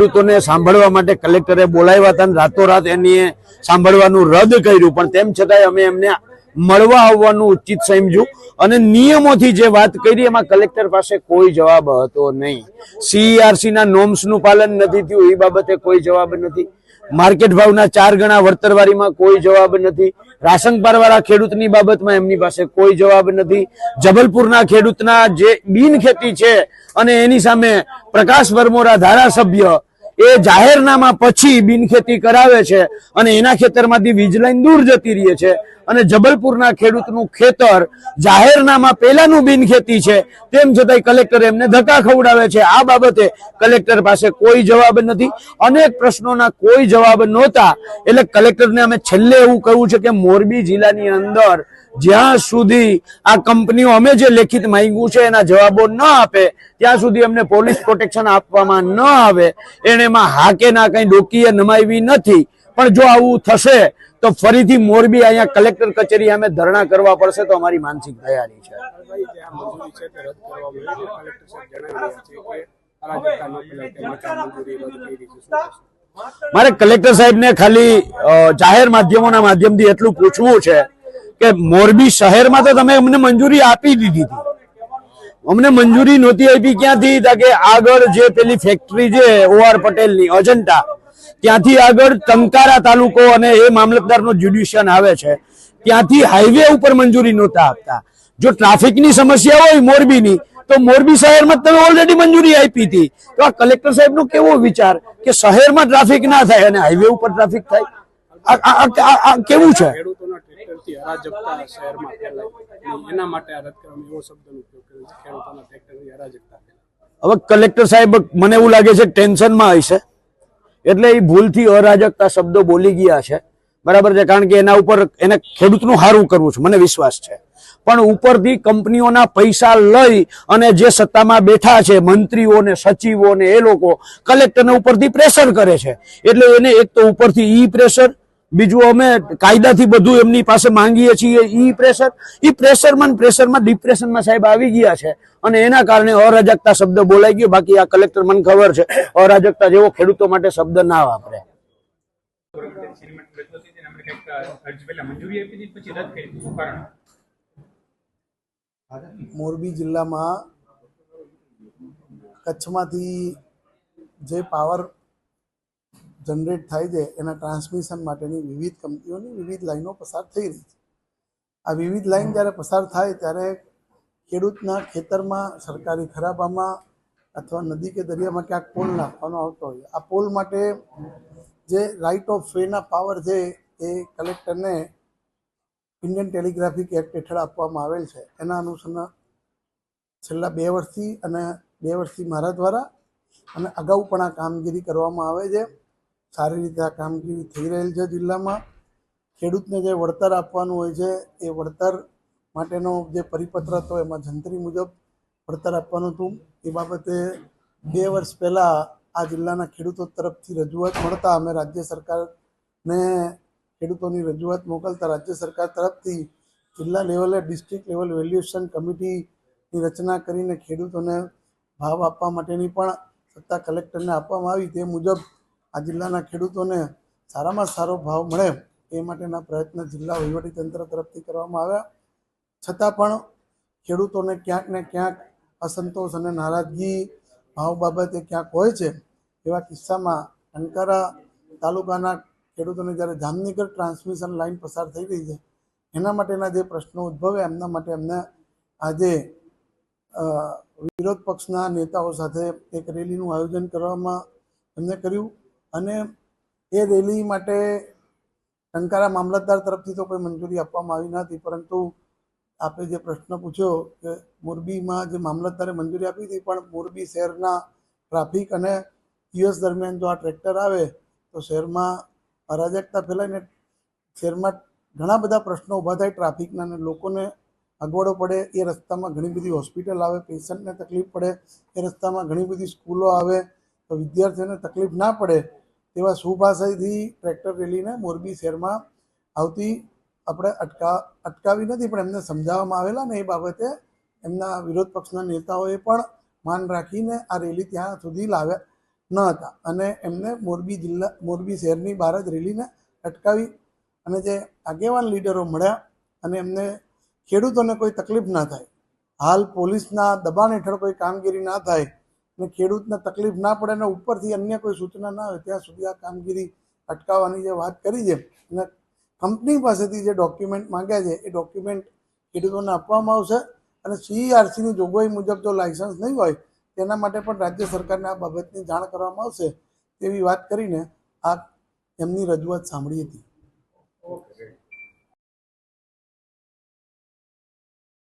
ખેડૂતોને સાંભળવા માટે કલેક્ટરે બોલાવ્યા હતા રાતોરાત એની સાંભળવાનું રદ કર્યું. પણ તેમ છતાંય અમે એમને મળવા આવવાનું ઉચિત સમજ્યું અને નિયમોથી જે વાત કરી, એમાં કલેક્ટર પાસે કોઈ જવાબ હતો નહીં. સીઆરસી ના નોર્મ્સનું પાલન નથી થયું, એ બાબતે કોઈ જવાબ નથી. માર્કેટ ભાવના ચાર ગણા વળતરવારીમાં કોઈ જવાબ નથી. રાશન વાળા ખેડૂતની બાબતમાં એમની પાસે કોઈ જવાબ નથી. જબલપુરના ખેડૂતના જે બિન ખેતી છે અને એની સામે પ્રકાશ વર્મોરા ધારાસભ્ય એ જાહેરનામા પછી બિનખેતી કરાવે છે અને એના ખેતરમાંથી વીજલાઈન દૂર જતી રહે છે. અને જબલપુરના ખેડૂતનું ખેતર જાહેરનામા પહેલાનું બિનખેતી છે. તેમ છતાંય કલેક્ટર એમને ધક્કા ખવડાવે છે. આ બાબતે કલેક્ટર પાસે કોઈ જવાબ નથી. અનેક પ્રશ્નોના કોઈ જવાબ નહોતા. એટલે કલેક્ટરને અમે છેલ્લે એવું કહ્યું છે કે મોરબી જિલ્લાની અંદર જ્યાં સુધી આ કંપનીઓ અમે જે લેખિત માંગ્યું છે એના જવાબો ન આપે, ત્યાં સુધી અમને પોલીસ પ્રોટેક્શન આપવામાં ન આવે, એને એમાં હાકે ના કઈ ડોકીએ નમાવી નથી પણ જો આવું થશે, તો ફરીથી મોરબી અહીંયા કલેક્ટર કચેરી અમે ધરણા કરવા પડશે તો અમારી માનસિક તૈયારી છે? મારે કલેક્ટર સાહેબને ખાલી જાહેર માધ્યમોના માધ્યમથી એટલું પૂછવું છે કે મોરબી શહેરમાં તો તમે અમને મંજૂરી આપી દીધી હતી. અમને મંજૂરી નહોતી આપી ક્યાંથી? કે આગળ જે પેલી ફેક્ટરી છે ઓઆર પટેલની અજંટા ત્યાંથી આગળ ટંકારા તાલુકો અને એ મામલતદારનો જ્યુડિશિયન આવે છે. ત્યાંથી હાઈવે ઉપર મંજૂરી નહોતા આપતા. જો ટ્રાફિકની સમસ્યા હોય મોરબીની, તો મોરબી શહેરમાં તમે ઓલરેડી મંજૂરી આપી હતી. તો આ કલેક્ટર સાહેબનો કેવો વિચાર કે શહેરમાં ટ્રાફિક ના થાય અને હાઈવે ઉપર ટ્રાફિક થાય? આ કેવું છે? ખેડૂતોના અરાજકતા શહેરમાં ફેલાય એના માટે આ રદ કરવામાં એવો શબ્દનો ઉપયોગ કર્યો છે, ખેડૂતોના ટ્રેક્ટરની અરાજકતા હવે કલેક્ટર સાહેબ, મને એવું લાગે છે ટેન્શનમાં હશે એટલે એ ભૂલથી અરાજકતા શબ્દો બોલી ગયા છે. બરાબર છે, કારણ કે એના ઉપર એને ખેડૂતનું સારું કરવું છે, મને વિશ્વાસ છે. પણ ઉપરથી કંપનીઓના પૈસા લઈ અને જે સત્તામાં બેઠા છે મંત્રીઓ ને સચિવો ને એ લોકો કલેક્ટરને ઉપરથી પ્રેશર કરે છે. એટલે એને એક તો ઉપરથી ઈ પ્રેશર બીજું અમે કાયદાથી બધું એમની પાસે માંગીએ છીએ. ઈ પ્રેશર ઈ પ્રેશરમાં પ્રેશરમાં ડિપ્રેશનમાં સાહેબ આવી ગયા છે. અને એના કારણે અરાજકતા શબ્દ બોલાઈ ગયો. બાકી આ કલેક્ટર મને ખબર છે, અરાજકતા જેવો ખેડૂતો માટે શબ્દ ના વાપરે. મોરબી જિલ્લામાં કચ્છમાંથી જે પાવર જનરેટ થાય છે, એના ટ્રાન્સમિશન માટેની વિવિધ કંપનીઓની વિવિધ લાઈનો પસાર થઈ રહી છે. આ વિવિધ લાઈન જ્યારે પસાર થાય ત્યારે ખેડૂતના ખેતરમાં, સરકારી ખરાબામાં અથવા નદી કે દરિયામાં ક્યાંક પોલ નાખવાનો આવતો હોય, આ પોલ માટે જે રાઇટ ઓફ વેના પાવર છે, એ કલેક્ટરને ઇન્ડિયન ટેલિગ્રાફિક એક્ટ હેઠળ આપવામાં આવેલ છે. એના અનુસંધાન છેલ્લા બે વર્ષથી અને બે વર્ષથી મારા દ્વારા અને અગાઉ પણ આ કામગીરી કરવામાં આવે છે. સારી રીતે આ કામગીરી થઈ રહેલ છે જિલ્લામાં. ખેડૂતને જે વળતર આપવાનું હોય છે, એ વળતર માટેનો જે પરિપત્ર હતો એમાં જંત્રી મુજબ વળતર આપવાનું હતું. એ બાબતે બે વર્ષ પહેલાં આ જિલ્લાના ખેડૂતો તરફથી રજૂઆત મળતા અમે રાજ્ય સરકારને ખેડૂતોની રજૂઆત મોકલતા રાજ્ય સરકાર તરફથી જિલ્લા લેવલે, ડિસ્ટ્રિક્ટ લેવલ વેલ્યુએશન કમિટીની રચના કરીને ખેડૂતોને ભાવ આપવા માટેની પણ સત્તા કલેક્ટરને આપવામાં આવી. તે મુજબ આ જિલ્લાના ખેડૂતોને સારામાં સારો ભાવ મળે એ માટેના પ્રયત્ન જિલ્લા વહીવટીતંત્ર તરફથી કરવામાં આવ્યા. છતાં પણ ખેડૂતોને ક્યાંક ને ક્યાંક અસંતોષ અને નારાજગી ભાવ બાબતે ક્યાંક હોય છે એવા કિસ્સામાં ટંકારા તાલુકાના ખેડૂતોને જ્યારે જામનગર ટ્રાન્સમિશન લાઇન પસાર થઈ રહી છે, એના માટેના જે પ્રશ્નો ઉદ્ભવે એમના માટે એમને આજે વિરોધ પક્ષના નેતાઓ સાથે એક રેલીનું આયોજન કરવામાં એમને કર્યું. અને એ રેલી માટે ટંકારા મામલતદાર તરફથી તો કોઈ મંજૂરી આપવામાં આવી નથી પરંતુ આપે જે પ્રશ્ન પૂછ્યો કે મોરબીમાં જે મામલતદારે મંજૂરી આપી હતી, પણ મોરબી શહેરના ટ્રાફિક અને દિવસ દરમિયાન જો આ ટ્રેક્ટર આવે, તો શહેરમાં અરાજકતા ફેલાઈને શહેરમાં ઘણા બધા પ્રશ્નો ઊભા થાય ટ્રાફિકના અને લોકોને અગવડો પડે, એ રસ્તામાં ઘણી બધી હોસ્પિટલ આવે, પેશન્ટને તકલીફ પડે, એ રસ્તામાં ઘણી બધી સ્કૂલો આવે તો વિદ્યાર્થીઓને તકલીફ ના પડે તેવા શુભાશયથી ટ્રેક્ટર રેલીને મોરબી શહેરમાં આવતી આપણે અટકા, અટકાવી નથી, પણ એમને સમજાવવામાં આવેલા ને એ બાબતે એમના વિરોધ પક્ષના નેતાઓએ પણ માન રાખીને આ રેલી ત્યાં સુધી લાવ્યા ન હતા. અને એમને મોરબી જિલ્લા, મોરબી શહેરની બહાર જ રેલીને અટકાવી અને જે આગેવાન લીડરો મળ્યા અને એમને ખેડૂતોને કોઈ તકલીફ ના થાય, હાલ પોલીસના દબાણ હેઠળ કોઈ કામગીરી ના થાય અને ખેડૂતને તકલીફ ના પડે અને ઉપરથી અન્ય કોઈ સૂચના ના આવે ત્યાં સુધી આ કામગીરી અટકાવવાની જે વાત કરી છે અને કંપની પાસેથી જે ડોક્યુમેન્ટ માંગ્યા છે, એ ડોક્યુમેન્ટ ખેડૂતોને આપવામાં આવશે અને સીઈઆરસીની જોગવાઈ મુજબ જો લાયસન્સ નહીં હોય, તેના માટે પણ રાજ્ય સરકારને આ બાબતની જાણ કરવામાં આવશે તેવી વાત કરીને આ એમની રજૂઆત સાંભળી હતી.